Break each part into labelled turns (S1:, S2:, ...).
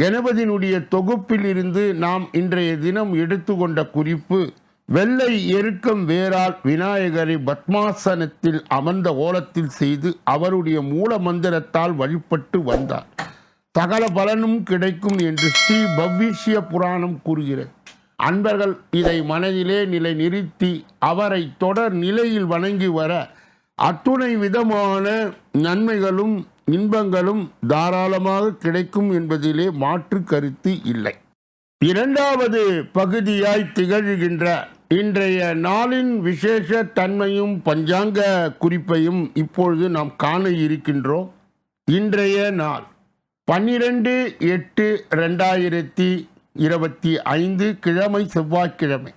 S1: கணபதியினுடைய தொகுப்பில் இருந்து நாம் இன்றைய தினம் எடுத்துக்கொண்ட குறிப்பு வெள்ளை எருக்கம் வேரால் விநாயகரை பத்மாசனத்தில் அமர்ந்த ஓலத்தில் செய்து அவருடைய மூல மந்திரத்தால் வழிபட்டு வந்தார். சகல பலனும் கிடைக்கும் என்று ஸ்ரீ பவ்விஷ்ய புராணம் கூறுகிறது. அன்பர்கள் இதை மனதிலே நிலை நிறுத்தி அவரை தொடர் நிலையில் வணங்கி வர அத்துணை விதமான நன்மைகளும் இன்பங்களும் தாராளமாக கிடைக்கும் என்பதிலே மாற்று கருத்து இல்லை. இரண்டாவது பகுதியாய் திகழ்கின்ற இன்றைய நாளின் விசேஷ தன்மையும் பஞ்சாங்க குறிப்பையும் இப்பொழுது நாம் காண இருக்கின்றோம். இன்றைய நாள் பன்னிரண்டு எட்டு ரெண்டாயிரத்தி இருபத்தி ஐந்து கிழமை செவ்வாய்க்கிழமை.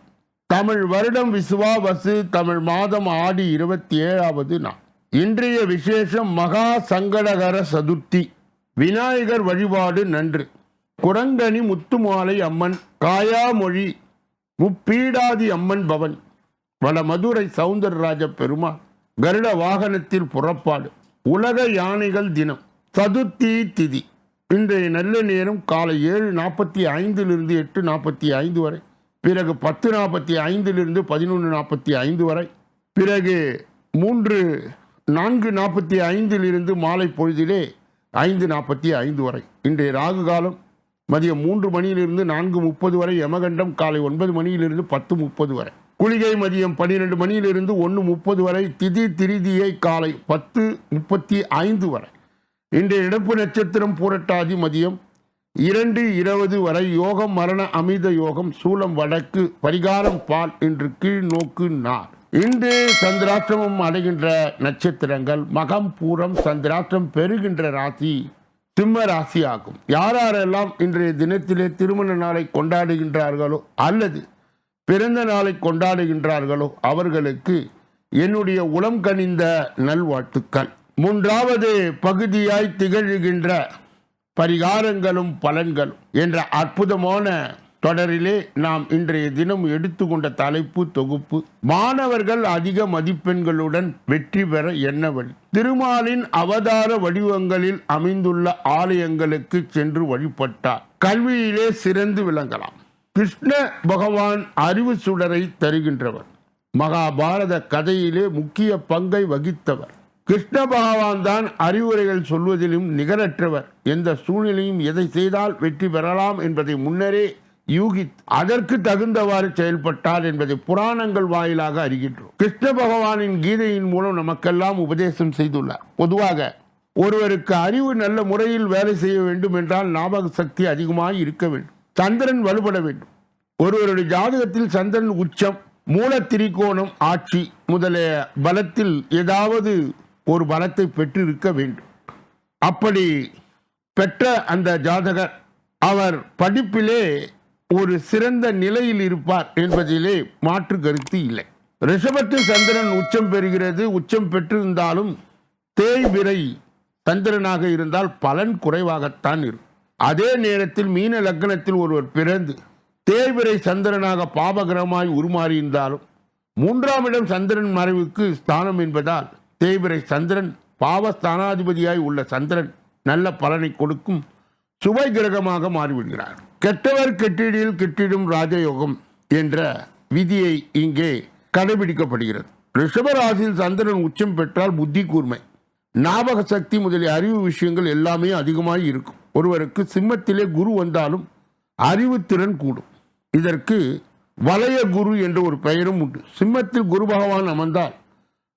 S1: தமிழ் வருடம் விசுவாவசு தமிழ் மாதம் ஆடி இருபத்தி ஏழாவது நாள். இன்றைய விசேஷம் மகா சங்கடகர சதுர்த்தி. விநாயகர் வழிபாடு நன்று. குரங்கணி முத்துமாலை அம்மன் காயாமொழி முப்பீடாதி அம்மன் பவன். வட மதுரை சவுந்தரராஜ பெருமாள் கருட வாகனத்தில் புறப்பாடு. உலக யானைகள் தினம் சதுர்த்தி திதி. இன்றைய நல்ல நேரம் காலை ஏழு நாற்பத்தி ஐந்திலிருந்து எட்டு நாற்பத்தி ஐந்து வரை. பிறகு பத்து நாற்பத்தி ஐந்திலிருந்து பதினொன்று நாற்பத்தி ஐந்து வரை. பிறகு மூன்று நான்கு நாற்பத்தி ஐந்திலிருந்து மாலை பொழுதிலே ஐந்து நாற்பத்தி ஐந்து வரை. இன்றைய ராகு காலம் மதியம் மூன்று மணியிலிருந்து நான்கு முப்பது வரை யமகண்டம் காலை ஒன்பது மணியிலிருந்து பத்து முப்பது வரை. குளிகை மதியம் பன்னிரெண்டு மணியிலிருந்து ஒன்று முப்பது வரை திதி திரிதியை காலை பத்து முப்பத்தி ஐந்து வரை. இன்றைய இடப்பு நட்சத்திரம் பூரட்டாதி மதியம் இரண்டு இருபது வரை யோகம் மரண அமித யோகம் சூலம் வடக்கு பரிகாரம் பால் என்று கீழ் நோக்கு நார். இன்று சந்திராஷ்டிரமம் அடைகின்ற நட்சத்திரங்கள் மகம் பூரம் சந்திராஷ்டிரம் பெறுகின்ற ராசி சிம்ம ராசி ஆகும். யார் யாரெல்லாம் இன்றைய தினத்திலே திருமண நாளை கொண்டாடுகின்றார்களோ அல்லது பிறந்த நாளை கொண்டாடுகின்றார்களோ அவர்களுக்கு என்னுடைய உளம் கனிந்த நல்வாழ்த்துக்கள். மூன்றாவது பகுதியாய் திகழ்கின்ற பரிகாரங்களும் பலன்களும் என்ற அற்புதமான தொடரிலே நாம் இன்றைய தினம் எடுத்துக்கொண்ட தலைப்பு தொகுப்பு. மாணவர்கள் அதிக மதிப்பெண்களுடன் வெற்றி பெற என்ன வழி? திருமாலின் அவதார வடிவங்களில் அமைந்துள்ள ஆலயங்களுக்கு சென்று வழிபட்டார். கல்வியிலே சிறந்து விளங்கலாம். கிருஷ்ண பகவான் அறிவு சுடரை தருகின்றவர். மகாபாரத கதையிலே முக்கிய பங்கை வகித்தவர். கிருஷ்ண பகவான் தான் அறிவுரைகள் சொல்வதிலும் நிகரற்றவர். எந்த சூழ்நிலையும் எதை செய்தால் வெற்றி பெறலாம் என்பதை முன்னரே யூகித் அதற்கு தகுந்தவாறு செயல்பட்டார் என்பதை புராணங்கள் வாயிலாக அறிகின்றோம். கிருஷ்ண பகவானின் கீதையின் மூலம் நமக்கெல்லாம் உபதேசம் செய்துள்ளார். பொதுவாக ஒருவருக்கு அறிவு நல்ல முறையில் வேலை செய்ய வேண்டும் என்றால் ஞாபக சக்தி அதிகமாக இருக்க வேண்டும். சந்திரன் வலுப்பட வேண்டும். ஒருவருடைய ஜாதகத்தில் சந்திரன் உச்சம் மூல திரிகோணம் ஆட்சி முதலிய பலத்தில் ஏதாவது ஒரு பலத்தை பெற்றிருக்க வேண்டும். அப்படி பெற்ற அந்த ஜாதகர் அவர் படிப்பிலே ஒரு சிறந்த நிலையில் இருப்பார் என்பதிலே மாற்று கருத்து இல்லை. ரிஷபத்தில் சந்திரன் உச்சம் பெறுகிறது. உச்சம் பெற்றிருந்தாலும் தேய்பிரை சந்திரனாக இருந்தால் பலன் குறைவாகத்தான் இருக்கும். அதே நேரத்தில் மீன லக்னத்தில் ஒருவர் பிறந்து தேய்விரை சந்திரனாக பாபகரமாய் உருமாறியிருந்தாலும் மூன்றாம் இடம் சந்திரன் மறைவுக்கு ஸ்தானம் என்பதால் தேய்விரை சந்திரன் பாவஸ்தானாதிபதியாய் உள்ள சந்திரன் நல்ல பலனை கொடுக்கும் சுவை கிரகமாக மாறிவிடுகிறார். கெட்டவர் கெட்டிடில் கெட்டிடும் ராஜயோகம் என்ற விதியை இங்கே கடைபிடிக்கப்படுகிறது. ரிஷபராசியில் சந்திரன் உச்சம் பெற்றால் புத்தி கூர்மை. ஞாபக சக்தி முதலிய அறிவு விஷயங்கள் எல்லாமே அதிகமாக இருக்கும். ஒருவருக்கு சிம்மத்திலே குரு வந்தாலும் அறிவுத்திறன் கூடும். இதற்கு வலய குரு என்ற ஒரு பெயரும் உண்டு. சிம்மத்தில் குரு பகவான் அமர்ந்தால்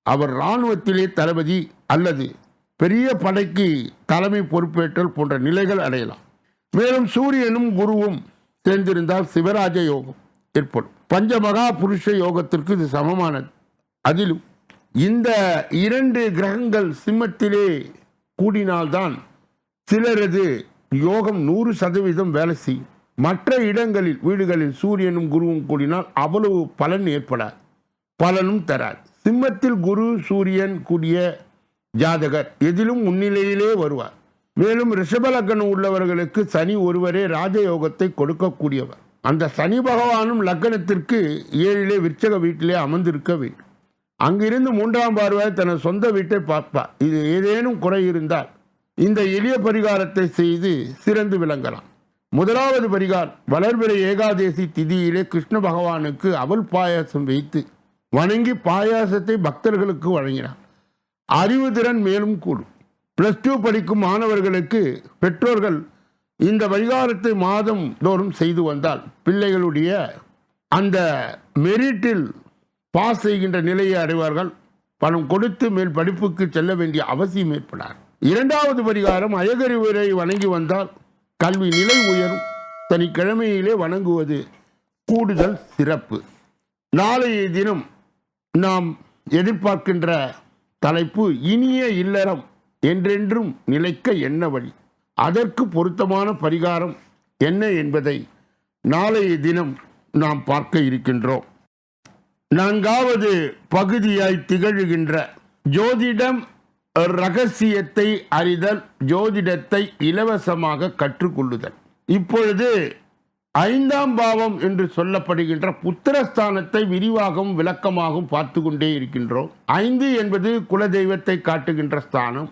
S1: அவர் இராணுவத்திலே தளபதி அல்லது பெரிய படைக்கு தலைமை பொறுப்பேற்றல் போன்ற நிலைகள் அடையலாம். மேலும் சூரியனும் குருவும் சேர்ந்திருந்தால் சிவராஜ யோகம் ஏற்படும். பஞ்சமகா புருஷ யோகத்திற்கு இது சமமானது. அதிலும் இந்த இரண்டு கிரகங்கள் சிம்மத்திலே கூடினால்தான் சிலரது யோகம் நூறு சதவீதம் வேலை செய்யும். மற்ற இடங்களில் வீடுகளில் சூரியனும் குருவும் கூடினால் அவ்வளவு பலன் ஏற்படாது. பலனும் தராது. சிம்மத்தில் குரு சூரியன் கூடிய ஜாதகர் எதிலும் முன்னிலையிலே வருவார். மேலும் ரிஷபலக்கணம் உள்ளவர்களுக்கு சனி ஒருவரே ராஜயோகத்தை கொடுக்கக்கூடியவர். அந்த சனி பகவானும் லக்கணத்திற்கு ஏழிலே விற்சக வீட்டிலே அமர்ந்திருக்க வேண்டும். அங்கிருந்து மூன்றாம் பார்வை தனது சொந்த வீட்டை பார்ப்பார். இது ஏதேனும் குறை இருந்தால் இந்த எளிய பரிகாரத்தை செய்து சிறந்து விளங்கலாம். முதலாவது பரிகாரம் வளர்பிறை ஏகாதேசி திதியிலே கிருஷ்ண பகவானுக்கு அவல் பாயாசம் வைத்து வணங்கி பாயாசத்தை பக்தர்களுக்கு வழங்கினார். அறிவு திறன் மேலும் கூடும். பிளஸ் டூ படிக்கும் மாணவர்களுக்கு பெற்றோர்கள் இந்த பரிகாரத்தை மாதம் தோறும் செய்து வந்தால் பிள்ளைகளுடைய அந்த மெரிட்டில் பாஸ் செய்கின்ற நிலையை அடைவார்கள். பணம் கொடுத்து மேல் படிப்புக்கு செல்ல வேண்டிய அவசியம் ஏற்படார் இரண்டாவது பரிகாரம் அயகறிவரை வணங்கி வந்தால் கல்வி நிலை உயரும். சனிக்கிழமையிலே வணங்குவது கூடுதல் சிறப்பு. நாளைய தினம் நாம் எதிர்பார்க்கின்ற தலைப்பு இனிய இல்லறம். என்றென்றும் நிலைக்க என்ன வழி? அதற்கு பொருத்தமான பரிகாரம் என்ன என்பதை நாளைய தினம் நாம் பார்க்க இருக்கின்றோம். நான்காவது பகுதியாய் திகழ்கின்ற ஜோதிடம் ரகசியத்தை அறிதல் ஜோதிடத்தை இலவசமாக கற்றுக்கொள்ளுதல். இப்பொழுது ஐந்தாம் பாவம் என்று சொல்லப்படுகின்ற புத்திரஸ்தானத்தை விரிவாகவும் விளக்கமாகவும் பார்த்து கொண்டே இருக்கின்றோம். ஐந்து என்பது குலதெய்வத்தை காட்டுகின்ற ஸ்தானம்.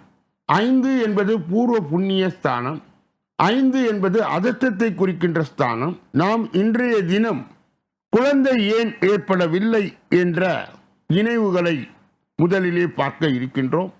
S1: ஐந்து என்பது பூர்வ புண்ணிய ஸ்தானம் ஐந்து என்பது அதட்டத்தை குறிக்கின்ற ஸ்தானம். நாம் இன்றைய தினம் குழந்தை ஏன் ஏற்படவில்லை என்ற நினைவுகளை முதலிலே பார்க்க இருக்கின்றோம்.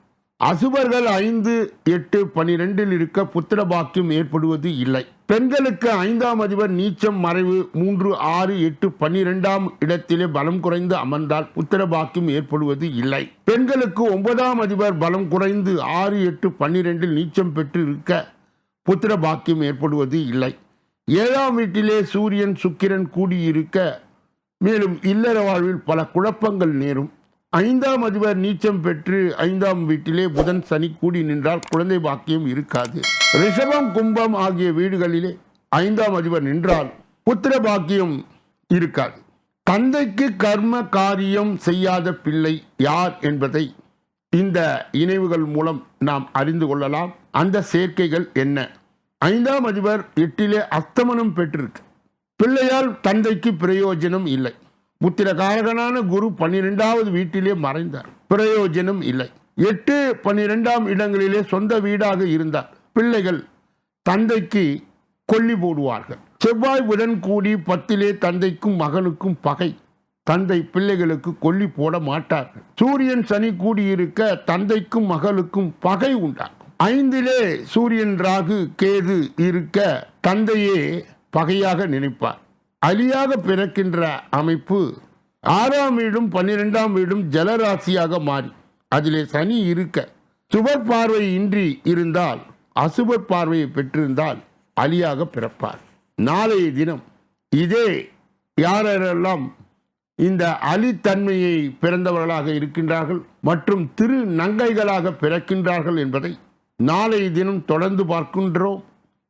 S1: அசுபர்கள் ஐந்து எட்டு பனிரெண்டில் இருக்க புத்திர பாக்கியம் ஏற்படுவது இல்லை. பெண்களுக்கு ஐந்தாம் அதிபர் நீச்சம் மறைவு மூன்று ஆறு எட்டு பன்னிரெண்டாம் இடத்திலே பலம் குறைந்து அமர்ந்தால் புத்திர பாக்கியம் ஏற்படுவது இல்லை. பெண்களுக்கு ஒன்பதாம் அதிபர் பலம் குறைந்து ஆறு எட்டு பன்னிரெண்டில் நீச்சம் பெற்று இருக்க புத்திர பாக்கியம் ஏற்படுவது இல்லை. ஏழாம் வீட்டிலே சூரியன் சுக்கிரன் கூடியிருக்க மேலும் இல்லற வாழ்வில் பல குழப்பங்கள் நேரும். ஐந்தாம் அதிபர் நீச்சம் பெற்று ஐந்தாம் வீட்டிலே புதன் சனி கூடி நின்றால் குழந்தை பாக்கியம் இருக்காது. ரிஷபம் கும்பம் ஆகிய வீடுகளிலே ஐந்தாம் அதிபர் நின்றால் புத்திர பாக்கியம் இருக்காது. தந்தைக்கு கர்ம காரியம் செய்யாத பிள்ளை யார் என்பதை இந்த இணைவுகள் மூலம் நாம் அறிந்து கொள்ளலாம். அந்த சேர்க்கைகள் என்ன? ஐந்தாம் அதிபர் எட்டிலே அஸ்தமனம் பெற்றிருக்கு. பிள்ளையால் தந்தைக்கு பிரயோஜனம் இல்லை. புத்திர காரகனான குரு பன்னிரெண்டாவது வீட்டிலே மறைந்தார். பிரயோஜனம் இல்லை. எட்டு பன்னிரெண்டாம் இடங்களிலே சொந்த வீடாக இருந்தார். பிள்ளைகள் தந்தைக்கு கொல்லி போடுவார்கள். செவ்வாய் புதன் கூடி பத்திலே தந்தைக்கும் மகனுக்கும் பகை. தந்தை பிள்ளைகளுக்கு கொல்லி போட மாட்டார்கள். சூரியன் சனி கூடியிருக்க தந்தைக்கும் மகளுக்கும் பகை உண்டாகும். ஐந்திலே சூரியன் ராகு கேது இருக்க தந்தையே பகையாக நினைப்பார். அழியாக பிறக்கின்ற அமைப்பு ஆறாம் வீடும் பன்னிரெண்டாம் வீடும் ஜலராசியாக மாறி. அதிலே சனி இருக்க சுபர் பார்வை இன்றி இருந்தால் அசுபர் பார்வையை பெற்றிருந்தால் அழியாக பிறப்பார். நாளைய தினம் இதே யாரெல்லாம் இந்த அலித்தன்மையை பிறந்தவர்களாக இருக்கின்றார்கள் மற்றும் திரு நங்கைகளாக பிறக்கின்றார்கள் என்பதை நாளைய தினம் தொடர்ந்து பார்க்கின்றோம்.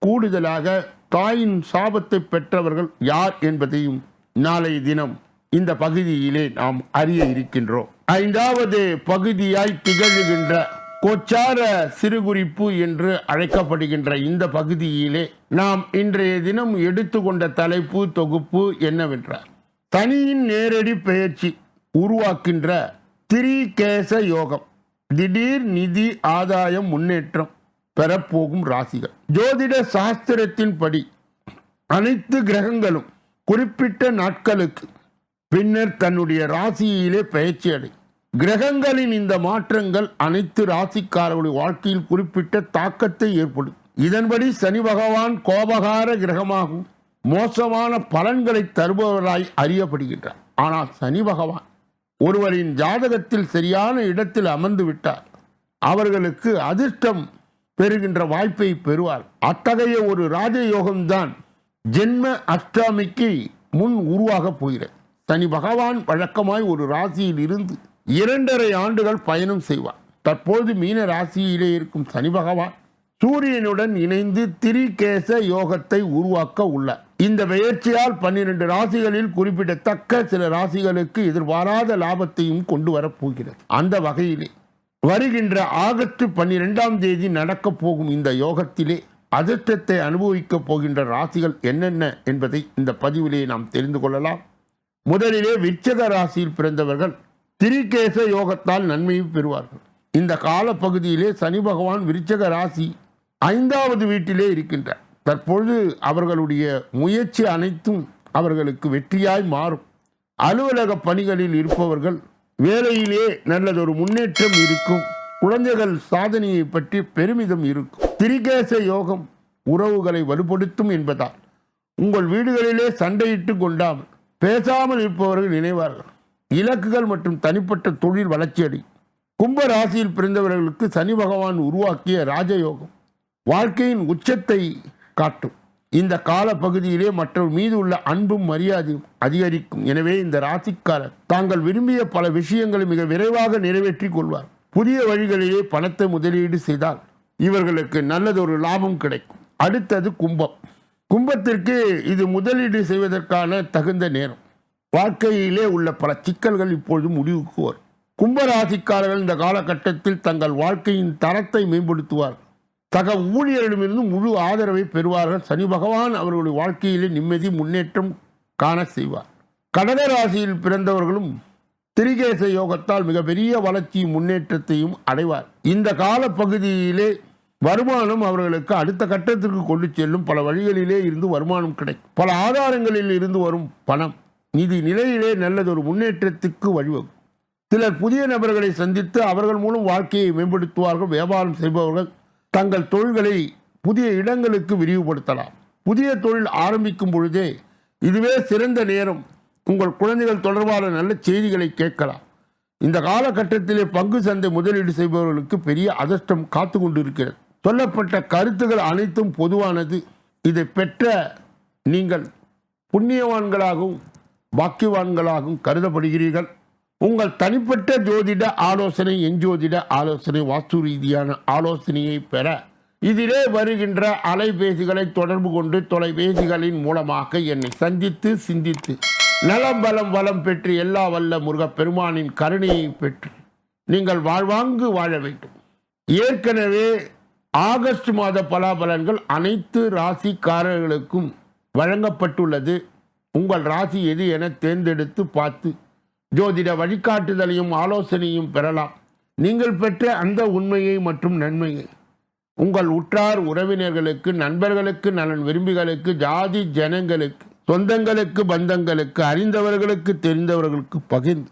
S1: கூடுதலாக தாயின் சாபத்தை பெற்றவர்கள் யார் என்பதையும் நாளைய தினம் இந்த பகுதியிலே நாம் அறிய இருக்கின்றோம். ஐந்தாவது பகுதியாய் திகழ்கின்ற கொச்சார சிறுகுறிப்பு என்று அழைக்கப்படுகின்ற இந்த பகுதியிலே நாம் இன்றைய தினம் எடுத்துக்கொண்ட தலைப்பு தொகுப்பு என்னவென்றார் தனியின் நேரடி பெயர்ச்சி உருவாக்கின்ற திரிகேச யோகம். திடீர் நிதி ஆதாயம் முன்னேற்றம் பெறப்போகும் ராசிகள். ஜோதிட சாஸ்திரத்தின்படி அனைத்து கிரகங்களும் குறிப்பிட்ட நாட்களுக்கு பின்னர் தன்னுடைய ராசியிலே பயிற்சி அடை. கிரகங்களின் இந்த மாற்றங்கள் அனைத்து ராசிக்காரர்களுடைய வாழ்க்கையில் குறிப்பிட்ட தாக்கத்தை ஏற்படும் இதன்படி சனி பகவான் கோபகார கிரகமாகும் மோசமான பலன்களை தருபவராய் அறியப்படுகின்றார். ஆனால் சனி பகவான் ஒருவரின் ஜாதகத்தில் சரியான இடத்தில் அமர்ந்து விட்டார். அவர்களுக்கு அதிர்ஷ்டம் பெறுகின்ற வாய்ப்பை பெறுவார். அத்தகைய ஒரு ராஜயோகம்தான் ஜென்ம அஷ்டாமிக்கு முன் உருவாகப் போகிறது. தனி பகவான் வழக்கமாய் ஒரு ராசியில் இருந்து இரண்டரை ஆண்டுகள் பயணம் செய்வார். தற்போது மீன ராசியிலே இருக்கும் சனி பகவான் சூரியனுடன் இணைந்து திரிகேச யோகத்தை உருவாக்க உள்ளார். இந்த பெயர்ச்சியால் பன்னிரண்டு ராசிகளில் குறிப்பிடத்தக்க சில ராசிகளுக்கு எதிர்பாராத லாபத்தையும் கொண்டு வரப்போகிறது அந்த வகையிலே வருகின்ற ஆகஸ்ட் பன்னிரெண்டாம் தேதி நடக்கப் போகும் இந்த யோகத்திலே அதிர்ஷ்டத்தை அனுபவிக்கப் போகின்ற ராசிகள் என்னென்ன என்பதை இந்த பதிவிலே நாம் தெரிந்து கொள்ளலாம். முதலிலே விருச்சக ராசியில் பிறந்தவர்கள் திரிகேச யோகத்தால் நன்மையும் பெறுவார்கள். இந்த காலப்பகுதியிலே சனி பகவான் விருச்சக ராசி ஐந்தாவது வீட்டிலே இருக்கின்றார். தற்பொழுது அவர்களுடைய முயற்சி அனைத்தும் அவர்களுக்கு வெற்றியாய் மாறும். அலுவலக பணிகளில் இருப்பவர்கள் வேலையிலே நல்லதொரு முன்னேற்றம் இருக்கும். குழந்தைகள் சாதனையை பற்றி பெருமிதம் இருக்கும். திரிகேச யோகம் உறவுகளை வலுப்படுத்தும் என்பதால் உங்கள் வீடுகளிலே சண்டையிட்டு கொண்டாமல் பேசாமல் இருப்பவர்கள் நினைவார்கள். இலக்குகள் மற்றும் தனிப்பட்ட தொழில் வளர்ச்சியடை கும்ப ராசியில் பிறந்தவர்களுக்கு சனி பகவான் உருவாக்கிய ராஜயோகம் வாழ்க்கையின் உச்சத்தை காட்டும். இந்த கால பகுதியிலே மற்றவர் மீது உள்ள அன்பும் மரியாதையும் அதிகரிக்கும். எனவே இந்த ராசிக்காரர் தாங்கள் விரும்பிய பல விஷயங்களை மிக விரைவாக நிறைவேற்றிக் கொள்வார். புதிய வழிகளிலே பணத்தை முதலீடு செய்தால் இவர்களுக்கு நல்லதொரு லாபம் கிடைக்கும். அடுத்தது கும்பம். கும்பத்திற்கு இது முதலீடு செய்வதற்கான தகுந்த நேரம். வாழ்க்கையிலே உள்ள பல சிக்கல்கள் இப்பொழுது முடிவுக்கு வரும். கும்பராசிக்காரர்கள் இந்த காலகட்டத்தில் தங்கள் வாழ்க்கையின் தரத்தை மேம்படுத்துவார்கள். சக ஊழியரிடமிருந்து முழு ஆதரவை பெறுவார்கள். சனி பகவான் அவர்களுடைய வாழ்க்கையிலே நிம்மதி முன்னேற்றம் காண செய்வார். கடக ராசியில் பிறந்தவர்களும் திரிகேச யோகத்தால் மிகப்பெரிய வளர்ச்சியும் முன்னேற்றத்தையும் அடைவார். இந்த கால பகுதியிலே வருமானம் அவர்களுக்கு அடுத்த கட்டத்திற்கு கொண்டு செல்லும். பல வழிகளிலே இருந்து வருமானம் கிடைக்கும். பல ஆதாரங்களில் இருந்து வரும் பணம். நிதி நிலையிலே நல்லதொரு முன்னேற்றத்துக்கு வழிவகுக்கும். சிலர் புதிய நபர்களை சந்தித்து அவர்கள் மூலம் வாழ்க்கையை மேம்படுத்துவார்கள். வியாபாரம் செய்பவர்கள் தங்கள் தொழில்களை புதிய இடங்களுக்கு விரிவுபடுத்தலாம். புதிய தொழில் ஆரம்பிக்கும் பொழுதே இதுவே சிறந்த நேரம். உங்கள் குழந்தைகள் தொடர்பான நல்ல செய்திகளை கேட்கலாம். இந்த காலகட்டத்திலே பங்கு சந்தை முதலீடு செய்பவர்களுக்கு பெரிய அதிர்ஷ்டம் காத்து கொண்டிருக்கிறது. சொல்லப்பட்ட கருத்துகள் அனைத்தும் பொதுவானது. இதை பெற்ற நீங்கள் புண்ணியவான்களாகவும் பாக்கியவான்களாகவும் கருதப்படுகிறீர்கள். உங்கள் தனிப்பட்ட ஜோதிட ஆலோசனை என் ஜோதிட ஆலோசனை வாஸ்து ரீதியான ஆலோசனையை பெற இதிலே வருகின்ற அலைபேசிகளை தொடர்பு கொண்டு தொலைபேசிகளின் மூலமாக என்னை சந்தித்து சிந்தித்து நலம் பலம் வளம் பெற்று எல்லா வல்ல முருகப்பெருமானின் கருணையை பெற்று நீங்கள் வாழ்வாங்கு வாழ வேண்டும். ஏற்கனவே ஆகஸ்ட் மாத பலாபலன்கள் அனைத்து ராசிக்காரர்களுக்கும் வழங்கப்பட்டுள்ளது. உங்கள் ராசி எது என தேர்ந்தெடுத்து பார்த்து ஜோதிட வழிகாட்டுதலையும் ஆலோசனையும் பெறலாம். நீங்கள் பெற்ற அந்த உண்மையை மற்றும் நன்மையை. உங்கள் உற்றார் உறவினர்களுக்கு நண்பர்களுக்கு நலன் விரும்பிகளுக்கு ஜாதி ஜனங்களுக்கு சொந்தங்களுக்கு பந்தங்களுக்கு அறிந்தவர்களுக்கு தெரிந்தவர்களுக்கு பகிர்ந்து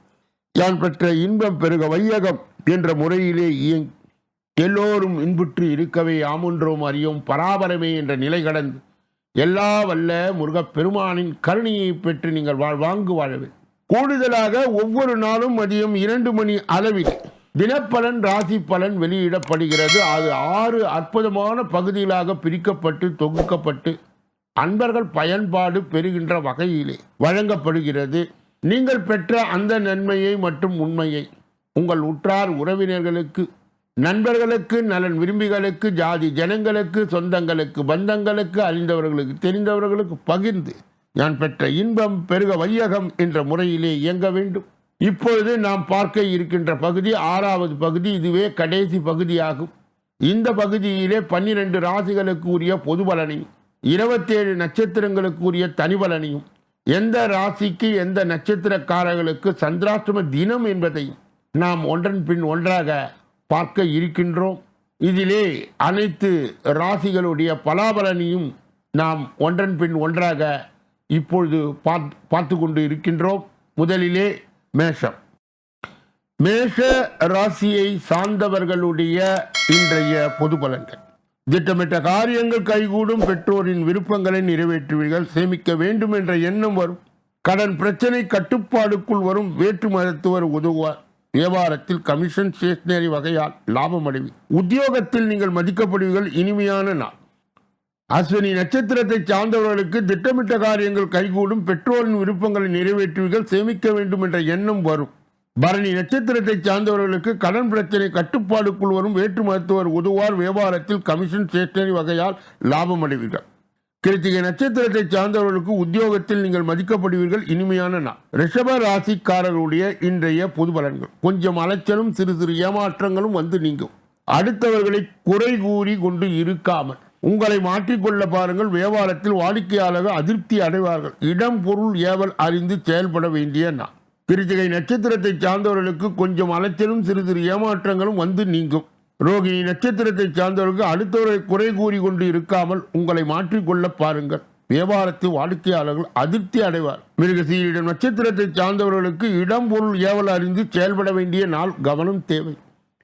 S1: யான் பெற்ற இன்பம் பெருக வையகம் என்ற முறையிலே இயங்கி எல்லோரும் இன்புற்று இருக்கவே ஆமுன்றோம் அறியோம் பராபரமே என்ற நிலை கடந்து எல்லா வல்ல முருகப் பெருமானின் கருணையை பெற்று நீங்கள் வாழ்வாங்கு வாழவே. கூடுதலாக ஒவ்வொரு நாளும் மதியம் இரண்டு மணி அளவில் தினப்பலன் ராசி பலன் வெளியிடப்படுகிறது. அது ஆறு அற்புதமான பகுதிகளாக பிரிக்கப்பட்டு தொகுக்கப்பட்டு அன்பர்கள் பயன்பாடு பெறுகின்ற வகையிலே வழங்கப்படுகிறது. நீங்கள் பெற்ற அந்த நன்மையை மற்றும் உண்மையை உங்கள் உற்றார் உறவினர்களுக்கு நண்பர்களுக்கு நலன் விரும்பிகளுக்கு ஜாதி ஜனங்களுக்கு சொந்தங்களுக்கு பந்தங்களுக்கு அறிந்தவர்களுக்கு தெரிந்தவர்களுக்கு பகிர்ந்து நான் பெற்ற இன்பம் பெருக வையகம் என்ற முறையிலே இயங்க வேண்டும். இப்பொழுது நாம் பார்க்க இருக்கின்ற பகுதி ஆறாவது பகுதி இதுவே கடைசி பகுதியாகும். இந்த பகுதியிலே பன்னிரண்டு ராசிகளுக்கு உரிய பொது பலனையும் இருபத்தேழு நட்சத்திரங்களுக்கு உரிய தனி பலனையும் எந்த ராசிக்கு எந்த நட்சத்திரக்காரர்களுக்கு சந்திராஷ்டம தினம் என்பதை நாம் ஒன்றன் பின் ஒன்றாக பார்க்க இருக்கின்றோம். இதிலே அனைத்து ராசிகளுடைய பலாபலனையும் நாம் ஒன்றன் பின் ஒன்றாக இப்பொழுது பார்த்து பார்த்து கொண்டு இருக்கின்றோம் முதலிலே மேஷம். மேஷ ராசியை சார்ந்தவர்களுடைய இன்றைய பொது பலன்கள். திட்டமிட்ட காரியங்கள் கைகூடும் பெற்றோரின் விருப்பங்களை நிறைவேற்றுவீர்கள் சேமிக்க வேண்டும் என்ற எண்ணம் வரும். கடன் பிரச்சனை கட்டுப்பாடுக்குள் வரும் வேற்று மருத்துவர் உதவுவார் வியாபாரத்தில் கமிஷன் ஸ்டேஷனரி வகையால் லாபம் அடைவி உத்தியோகத்தில் நீங்கள் மதிக்கப்படுவீர்கள் இனிமையான நாள். அஸ்வினி நட்சத்திரத்தை சார்ந்தவர்களுக்கு திட்டமிட்ட காரியங்கள் கைகூடும் பெற்றோரின் விருப்பங்களை நிறைவேற்றுவீர்கள் சேமிக்க வேண்டும் என்ற எண்ணம் வரும். பரணி நட்சத்திரத்தை சார்ந்தவர்களுக்கு கடன் பிரச்சனை கட்டுப்பாடுக்குள் வரும். வேற்று மருத்துவர் உதவார் வியாபாரத்தில் கமிஷன் ஸ்டேஷனரி வகையால் லாபம் அடைவீர்கள். கிருத்திகை நட்சத்திரத்தை சார்ந்தவர்களுக்கு உத்தியோகத்தில் நீங்கள் மதிக்கப்படுவீர்கள். இனிமையான நாள். ரிஷப ராசிக்காரர்களுடைய இன்றைய பொது பலன்கள். கொஞ்சம் அலைச்சலும் சிறு சிறு ஏமாற்றங்களும் வந்து நீங்கும். அடுத்தவர்களை குறை கூறி கொண்டு இருக்காமல். உங்களை மாற்றிக்கொள்ள பாருங்கள். வியாபாரத்தில் வாடிக்கையாளர்கள் அதிருப்தி அடைவார்கள். இடம் பொருள் ஏவல் அறிந்து செயல்பட வேண்டிய நாள். கிருத்திகை நட்சத்திரத்தை சார்ந்தவர்களுக்கு கொஞ்சம் அலைச்சலும் சிறு சிறு ஏமாற்றங்களும் வந்து நீங்கும். ரோகிணி நட்சத்திரத்தை சார்ந்தவர்களுக்கு அடுத்தவரை குறை கூறி கொண்டு இருக்காமல் உங்களை மாற்றிக்கொள்ள பாருங்கள். வியாபாரத்தில் வாடிக்கையாளர்கள் அதிருப்தி அடைவார். மிருகசீரிடம் நட்சத்திரத்தை சார்ந்தவர்களுக்கு இடம் பொருள் ஏவல் அறிந்து செயல்பட வேண்டிய நாள் கவனம் தேவை.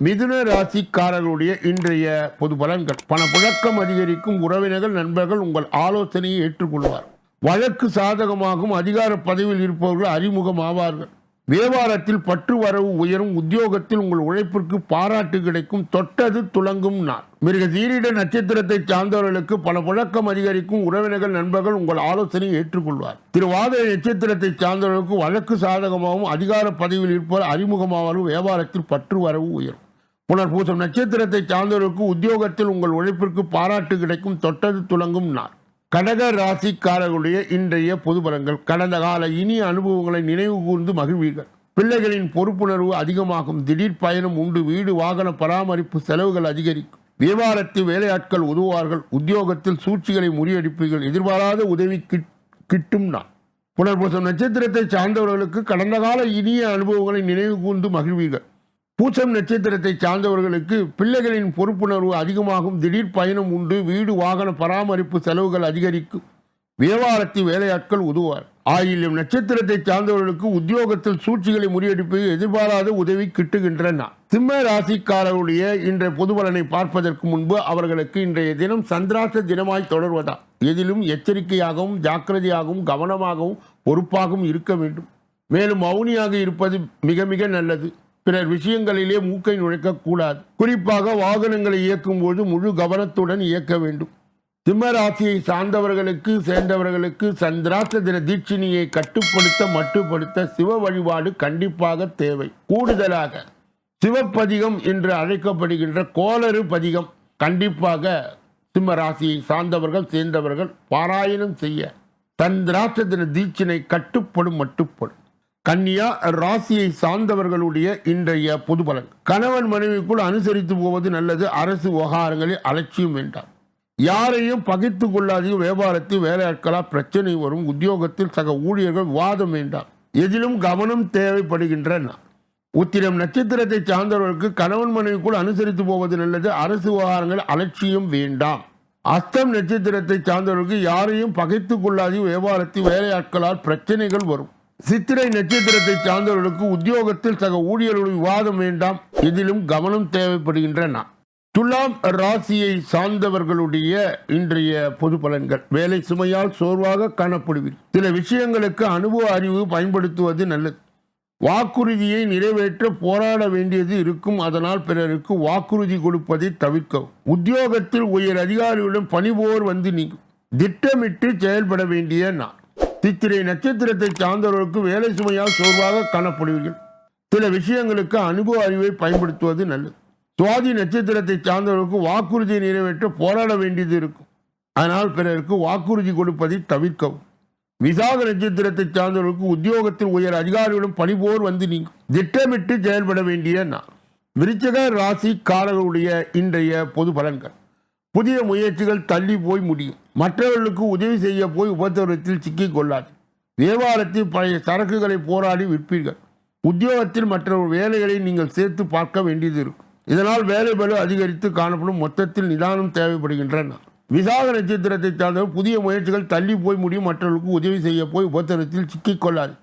S1: மிதுன ராசிக்காரர்களுடைய இன்றைய பொது பலன்கள். பணப்புழக்கம் அதிகரிக்கும் உறவினர்கள் நண்பர்கள் உங்கள் ஆலோசனையை ஏற்றுக்கொள்வார். வழக்கு சாதகமாகும் அதிகார பதவியில் இருப்பவர்கள் அறிமுகம் ஆவார்கள் வியாபாரத்தில் பற்று வரவு உயரும் உத்தியோகத்தில் உங்கள் உழைப்பிற்கு பாராட்டு கிடைக்கும் தொட்டது துளங்கும் நாள். மிருக சீரிட நட்சத்திரத்தை சார்ந்தவர்களுக்கு பல புழக்கம் அதிகரிக்கும் உறவினர்கள் நண்பர்கள் உங்கள் ஆலோசனையை ஏற்றுக்கொள்வார். திருவாத நட்சத்திரத்தை சார்ந்தவர்களுக்கு வழக்கு சாதகமாகவும் அதிகார பதவியில் இருப்பவர் அறிமுகமாவாலும் வியாபாரத்தில் பற்று வரவு உயரும். புனர்பூசம் நட்சத்திரத்தை சார்ந்தவருக்கு உத்தியோகத்தில் உங்கள் உழைப்பிற்கு பாராட்டு கிடைக்கும் தொட்டது துளங்கும் நாள். கடக ராசிக்காரர்களுடைய இன்றைய பொதுபலங்கள் கடந்த கால இனிய அனுபவங்களை நினைவு கூர்ந்து மகிழ்வீர்கள். பிள்ளைகளின் பொறுப்புணர்வு அதிகமாகும். திடீர் பயணம் உண்டு. வீடு வாகன பராமரிப்பு செலவுகள் அதிகரிக்கும். வியாபாரத்தில் வேலையாட்கள் உதவுவார்கள். உத்தியோகத்தில் சூழ்ச்சிகளை முறியடிப்பீர்கள். எதிர்பாராத உதவி கிட்- கிட்டும் நான் புனர்பூசம் நட்சத்திரத்தை சார்ந்தவர்களுக்கு கடந்த கால இனிய அனுபவங்களை நினைவு கூர்ந்து மகிழ்வீர்கள். பூசம் நட்சத்திரத்தை சார்ந்தவர்களுக்கு பிள்ளைகளின் பொறுப்புணர்வு அதிகமாகும். திடீர் பயணம் உண்டு. வீடு வாகன பராமரிப்பு செலவுகள் அதிகரிக்கும். வியாபாரத்தில் வேலையாட்கள் உதுவார் ஆயிலும் நட்சத்திரத்தை சார்ந்தவர்களுக்கு உத்தியோகத்தில் சூழ்ச்சிகளை முறியடிப்பது எதிர்பாராத உதவி கிட்டுகின்றன. சிம்ம ராசிக்காரருடைய இன்றைய பொது பலனை பார்ப்பதற்கு முன்பு அவர்களுக்கு இன்றைய தினம் சந்திராச தினமாய் தொடர்வதா? எதிலும் எச்சரிக்கையாகவும் ஜாக்கிரதையாகவும் கவனமாகவும் பொறுப்பாகவும் இருக்க வேண்டும். மேலும் மௌனியாக இருப்பது மிக மிக நல்லது. பிறர் விஷயங்களிலே மூக்கை நுழைக்கக்கூடாது. குறிப்பாக வாகனங்களை இயக்கும் போது முழு கவனத்துடன் இயக்க வேண்டும். சிம்ம ராசியை சார்ந்தவர்களுக்கு சேர்ந்தவர்களுக்கு சந்திராச தின தீட்சிணியை கட்டுப்படுத்த மட்டுப்படுத்த சிவ வழிபாடு கண்டிப்பாக தேவை. கூடுதலாக சிவப்பதிகம் என்று அழைக்கப்படுகின்ற கோளறு பதிகம் கண்டிப்பாக சிம்ம ராசியை சார்ந்தவர்கள் சேர்ந்தவர்கள் பாராயணம் செய்ய. சந்திராச தின தீட்சினை கட்டுப்படும் மட்டுப்படும். கன்னியா ராசியை சார்ந்தவர்களுடைய இன்றைய பொது பலன் கணவன் மனைவிக்குள் அனுசரித்து போவது நல்லது. அரசு விவகாரங்களில் அலட்சியம் வேண்டாம். யாரையும் பகைத்து கொள்ளாதீங்க வியாபாரத்தில் வேலையாட்களால் பிரச்சனை வரும். உத்தியோகத்தில் சக ஊழியர்கள் வாதம் வேண்டாம். எதிலும் கவனம் தேவைப்படுகின்றன. உத்திரம் நட்சத்திரத்தை சார்ந்தவர்களுக்கு கணவன் மனைவிக்குள் அனுசரித்து போவது நல்லது. அரசு விவகாரங்கள் அலட்சியம் வேண்டாம். அஸ்தம் நட்சத்திரத்தை சார்ந்தவர்களுக்கு யாரையும் பகைத்து கொள்ளாதீங்க வியாபாரத்தில் வேலையாட்களால் பிரச்சனைகள் வரும். சித்திரை நட்சத்திரத்தை சார்ந்தவர்களுக்கு உத்தியோகத்தில் சக ஊழியர்களுடைய விவாதம் வேண்டாம். இதிலும் கவனம் தேவைப்படுகின்றன. துலாம் ராசியை சார்ந்தவர்களுடைய இன்றைய பொது பலன்கள். வேலை சுமையால் சோர்வாக காணப்படுவீர். சில விஷயங்களுக்கு அனுபவ அறிவு பயன்படுத்துவது நல்லது. வாக்குறுதியை நிறைவேற்ற போராட வேண்டியது இருக்கும். அதனால் பிறருக்கு வாக்குறுதி கொடுப்பதை தவிர்க்கவும். உத்தியோகத்தில் உயர் அதிகாரியுடன் பணிபோர் வந்து நீங்கும். திட்டமிட்டு செயல்பட வேண்டிய நாள். சித்திரை நட்சத்திரத்தை சார்ந்தவர்களுக்கு வேலை சுமையால் சோர்வாக காணப்படுவீர்கள். சில விஷயங்களுக்கு அனுபவ அறிவை பயன்படுத்துவது நல்லது. சுவாதி நட்சத்திரத்தை சார்ந்தவர்களுக்கு வாக்குறுதியை நிறைவேற்ற போராட வேண்டியது இருக்கும். அதனால் பிறருக்கு வாக்குறுதி கொடுப்பதை தவிர்க்கவும். விசாக நட்சத்திரத்தை சார்ந்தவர்களுக்கு உத்தியோகத்தில் உயர் அதிகாரிகளும் பணிபோர் வந்து நீங்கும். திட்டமிட்டு செயல்பட வேண்டிய நான் விருச்சக ராசிக்காரர்களுடைய இன்றைய பொது பலன்கள். புதிய முயற்சிகள் தள்ளி போய் முடியும். மற்றவர்களுக்கு உதவி செய்ய போய் உபத்திரத்தில் சிக்கிக் கொள்ளாது. வியாபாரத்தில் பழைய சரக்குகளை போராடி விற்பீர்கள். உத்தியோகத்தில் மற்ற வேலைகளை நீங்கள் சேர்த்து பார்க்க வேண்டியது இருக்கும். இதனால் வேலை பலு அதிகரித்து காணப்படும். மொத்தத்தில் நிதானம் தேவைப்படுகின்றன. விசாக நட்சத்திரத்தை சார்ந்தவர் புதிய முயற்சிகள் தள்ளி போய் முடியும். மற்றவர்களுக்கு உதவி செய்ய போய் உபத்திரத்தில் சிக்கிக் கொள்ளாது.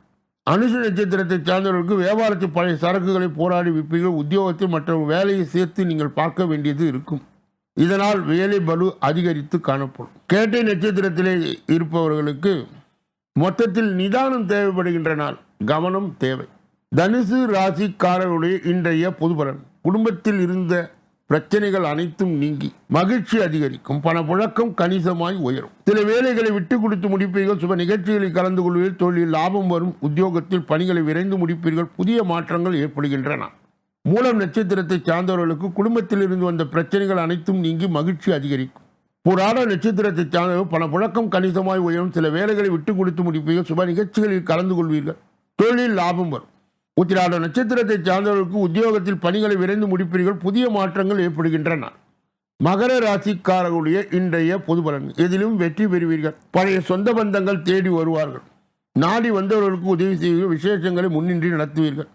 S1: அனுஷ நட்சத்திரத்தை சார்ந்தவர்களுக்கு வியாபாரத்தில் பழைய சரக்குகளை போராடி விற்பீர்கள். உத்தியோகத்தில் மற்ற வேலையை சேர்த்து நீங்கள் பார்க்க வேண்டியது இருக்கும். இதனால் வேலை பலு அதிகரித்து காணப்படும். கேட்டை நட்சத்திரத்திலே இருப்பவர்களுக்கு மொத்தத்தில் நிதானம் தேவைப்படுகின்ற நாள். கவனம் தேவை. தனுசு ராசிக்காரர்களுடைய இன்றைய பொதுபலன். குடும்பத்தில் இருந்த பிரச்சனைகள் அனைத்தும் நீங்கி மகிழ்ச்சி அதிகரிக்கும். பணப்புழக்கம் கணிசமாய் உயரும். சில வேலைகளை விட்டு கொடுத்து முடிப்பீர்கள். சுப நிகழ்ச்சிகளில் கலந்து கொள்வீர்கள். தொழில் லாபம் வரும். உத்தியோகத்தில் பணிகளை விரைந்து முடிப்பீர்கள். புதிய மாற்றங்கள் ஏற்படுகின்றன. மூலம் நட்சத்திரத்தை சார்ந்தவர்களுக்கு குடும்பத்தில் இருந்து வந்த பிரச்சனைகள் அனைத்தும் நீங்கி மகிழ்ச்சி அதிகரிக்கும். புராண நட்சத்திரத்தை சார்ந்தவர்கள் பண புழக்கம் கணிசமாய் உயரும். சில வேலைகளை விட்டு கொடுத்து முடிப்பீர்கள். சுப நிகழ்ச்சிகளில் கலந்து கொள்வீர்கள். தொழில் லாபம் வரும். உத்திராட நட்சத்திரத்தை சார்ந்தவர்களுக்கு உத்தியோகத்தில் பணிகளை விரைந்து முடிப்பீர்கள். புதிய மாற்றங்கள் ஏற்படுகின்றன. மகர ராசிக்காரர்களுடைய இன்றைய பொது பலன். எதிலும் வெற்றி பெறுவீர்கள். பழைய சொந்த பந்தங்கள் தேடி வருவார்கள். நாடி வந்தவர்களுக்கு உதவி செய்வீர்கள். விசேஷங்களை முன்னின்றி நடத்துவீர்கள்.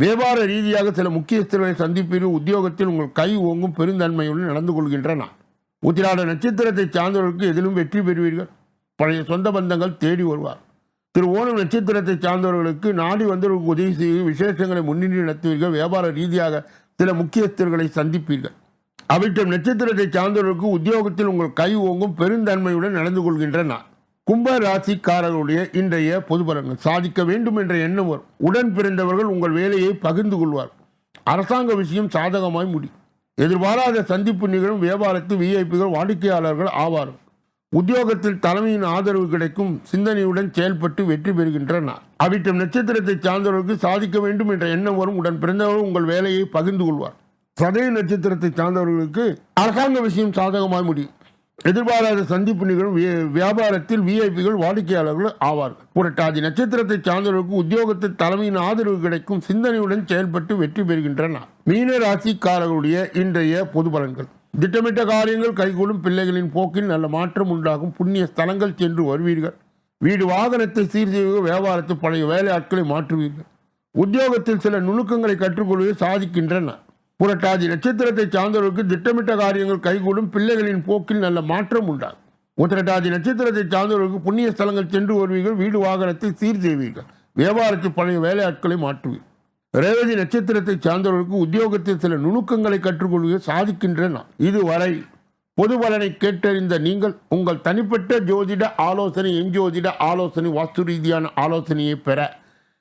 S1: வியாபார ரீதியாக சில முக்கியஸ்தர்களை சந்திப்பீர்கள் உத்தியோகத்தில் உங்கள் கை ஓங்கும் பெருந்தன்மையுடன் நடந்து கொள்கின்றன. உத்திராட நட்சத்திரத்தை சார்ந்தவர்களுக்கு எதிலும் வெற்றி பெறுவீர்கள்? பழைய சொந்த பந்தங்கள் தேடி வருவார். திரு ஓணம் நட்சத்திரத்தை சார்ந்தவர்களுக்கு நாடி வந்தவர்களுக்கு உதவி செய்து விசேஷங்களை முன்னின்று நடத்துவீர்கள். வியாபார ரீதியாக சில முக்கியஸ்தர்களை சந்திப்பீர்கள். அவிட்டம் நட்சத்திரத்தை சார்ந்தவர்களுக்கு உத்தியோகத்தில் உங்கள் கை ஓங்கும் பெருந்தன்மையுடன் நடந்து கொள்கின்றன. கும்ப ராசிக்காரர்களுடைய இன்றைய பொதுபலங்கள் சாதிக்க வேண்டும் என்ற எண்ணம் வரும் உடன் பிறந்தவர்கள் உங்கள் வேலையை பகிர்ந்து கொள்வார். அரசாங்க விஷயம் சாதகமாய் முடியும் எதிர்பாராத சந்திப்பு நிகழும் வியாபாரத்து விஐபிகள் வாடிக்கையாளர்கள் ஆவார்கள். உத்தியோகத்தில் தலைமையின் ஆதரவு கிடைக்கும் சிந்தனையுடன் செயல்பட்டு வெற்றி பெறுகின்றனர் அவிட்டம் நட்சத்திரத்தை சார்ந்தவர்களுக்கு சாதிக்க வேண்டும் என்ற எண்ணம் வரும் உடன் பிறந்தவர்கள் உங்கள் வேலையை பகிர்ந்து கொள்வார். சதய நட்சத்திரத்தை சார்ந்தவர்களுக்கு அரசாங்க விஷயம் சாதகமாய் முடியும் எதிர்பாராத சந்திப்பு நிகழும் வியாபாரத்தில் விஐபிகள் வாடிக்கையாளர்கள் ஆவார்கள். புரட்டாதி நட்சத்திரத்தை சார்ந்தவர்களுக்கு உத்தியோகத்தில் தலைமையின் ஆதரவு கிடைக்கும் சிந்தனையுடன் செயல்பட்டு வெற்றி பெறுகின்றனர் மீன ராசிக்காரர்களுடைய இன்றைய பொது பலன்கள். திட்டமிட்ட காரியங்கள் கைகூடும் பிள்ளைகளின் போக்கில் நல்ல மாற்றம் உண்டாகும். புண்ணிய ஸ்தலங்கள் சென்று வருவீர்கள். வீடு வாகனத்தை சீர் செய்வீர்கள் வியாபாரத்தில் பழைய வேலையாட்களை மாற்றுவீர்கள். உத்தியோகத்தில் சில நுணுக்கங்களை கற்றுக்கொள்வது சாதிக்கின்றன. புரட்டாதி நட்சத்திரத்தை சார்ந்தவர்களுக்கு திட்டமிட்ட காரியங்கள் கைகூடும் பிள்ளைகளின் போக்கில் நல்ல மாற்றம் உண்டாகும். உத்திரட்டாதி நட்சத்திரத்தை சார்ந்தவர்களுக்கு புண்ணிய ஸ்தலங்கள் சென்று வருவீர்கள் வீடு வாகனத்தை சீர் செய்வீர்கள் வியாபாரத்தில் பழைய வேலையாட்களை மாற்றுவீர்கள். ரேவதி நட்சத்திரத்தை சார்ந்தவர்களுக்கு உத்தியோகத்தில் சில நுணுக்கங்களை கற்றுக்கொள்வது சாதிக்கின்றன இதுவரை பொது பலனை கேட்டறிந்த நீங்கள் உங்கள் தனிப்பட்ட ஜோதிட ஆலோசனை எஞ்சோதிட ஆலோசனை வாஸ்து ரீதியான ஆலோசனையை பெற